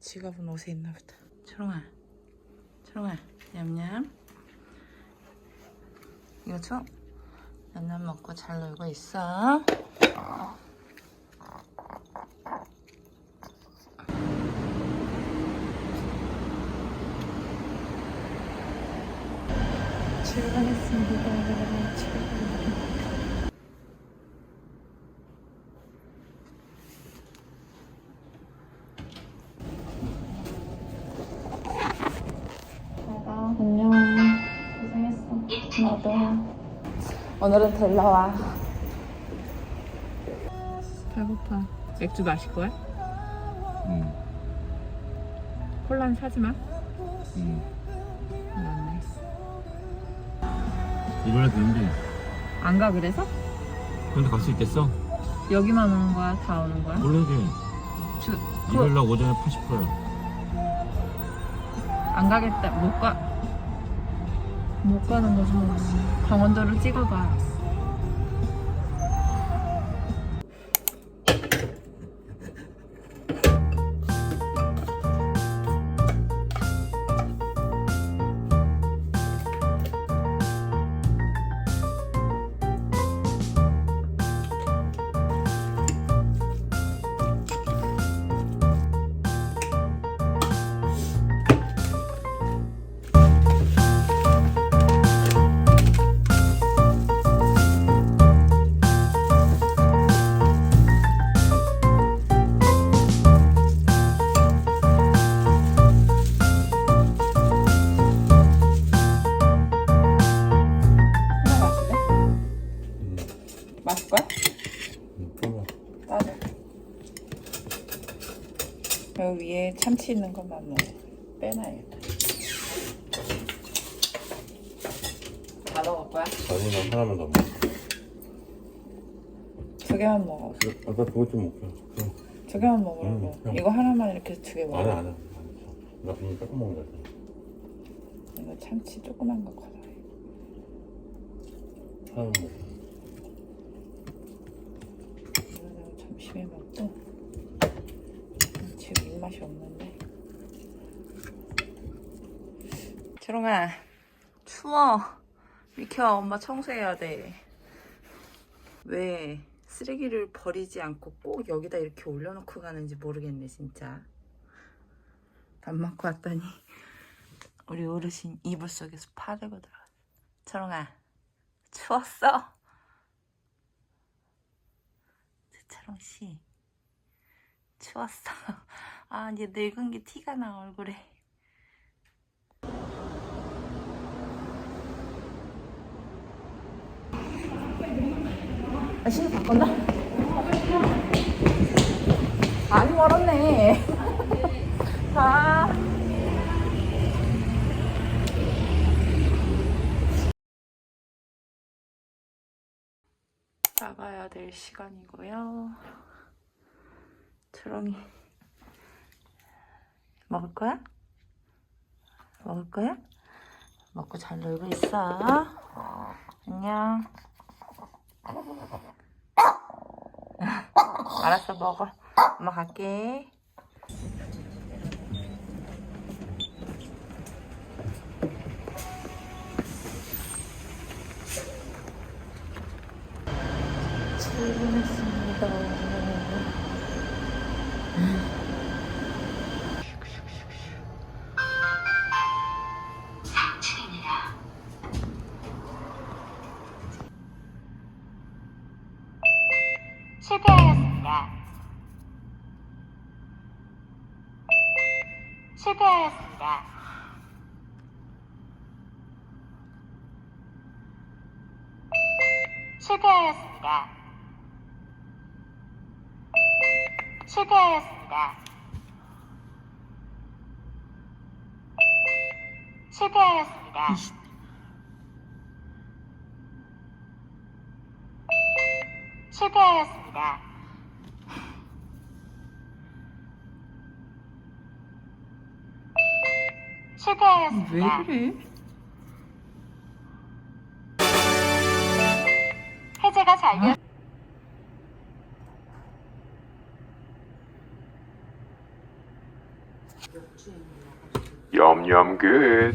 지갑은 옷에 있나 보다. 초롱아, 초롱아, 냠냠. 이거 줘. 냠냠 먹고 잘 놀고 있어. 출발했습니다. 출발. 고생했어. 나도. 오늘은 들러와. 배고파. 맥주 마실 거야? 응. 콜라는 사지 마. 응. 맞네. 이번에 되는데 안가 그래서? 근데 갈 수 있겠어? 여기만 오는 거야? 다 오는 거야? 모르지 주, 일요일 날 오전에 80%야 안 가겠다. 못 가. 못 가는 뭐. 강원도를 찍어봐. 여기 위에 참치 있는 것만 먹어. 빼놔야겠다. 다 먹을 거야? 아니면 하나만 더 먹어 두 개만 먹어. 아까 그거 좀 먹자 응. 두 개만 먹으라고. 응, 응. 이거 하나만 이렇게 두 개 먹어. 안해 안해 나 그냥 조금 먹는다 이거 참치 조그만 거 가져. 하나만 먹어 이거는 점심에 먹고 맛이 없는데. 초롱아, 추워. 비켜, 엄마 청소해야 돼. 왜 쓰레기를 버리지 않고 꼭 여기다 이렇게 올려놓고 가는지 모르겠네, 진짜. 밥 먹고 왔더니 우리 어르신 이불 속에서 파들고 들어갔어. 초롱아, 추웠어? 최철ong 씨 추웠어. 아 이제 늙은 게 티가 나 얼굴에. 아 신호 바꿨나? 많이 멀었네. 아. 나가야 될 시간이고요. 초롱이 먹을 거야? 먹을 거야? 먹고 잘 놀고 있어. 안녕. 알았어 먹어. 엄마 갈게. 출근했습니다. 실패하였습니다. 실패하였습니다. 실패하였습니다. 실패하였습니다. 실패하였습니다. 실패하였습니다. 실패하였습니다. 왜 그래? 해제가 잘되었 염염 끝.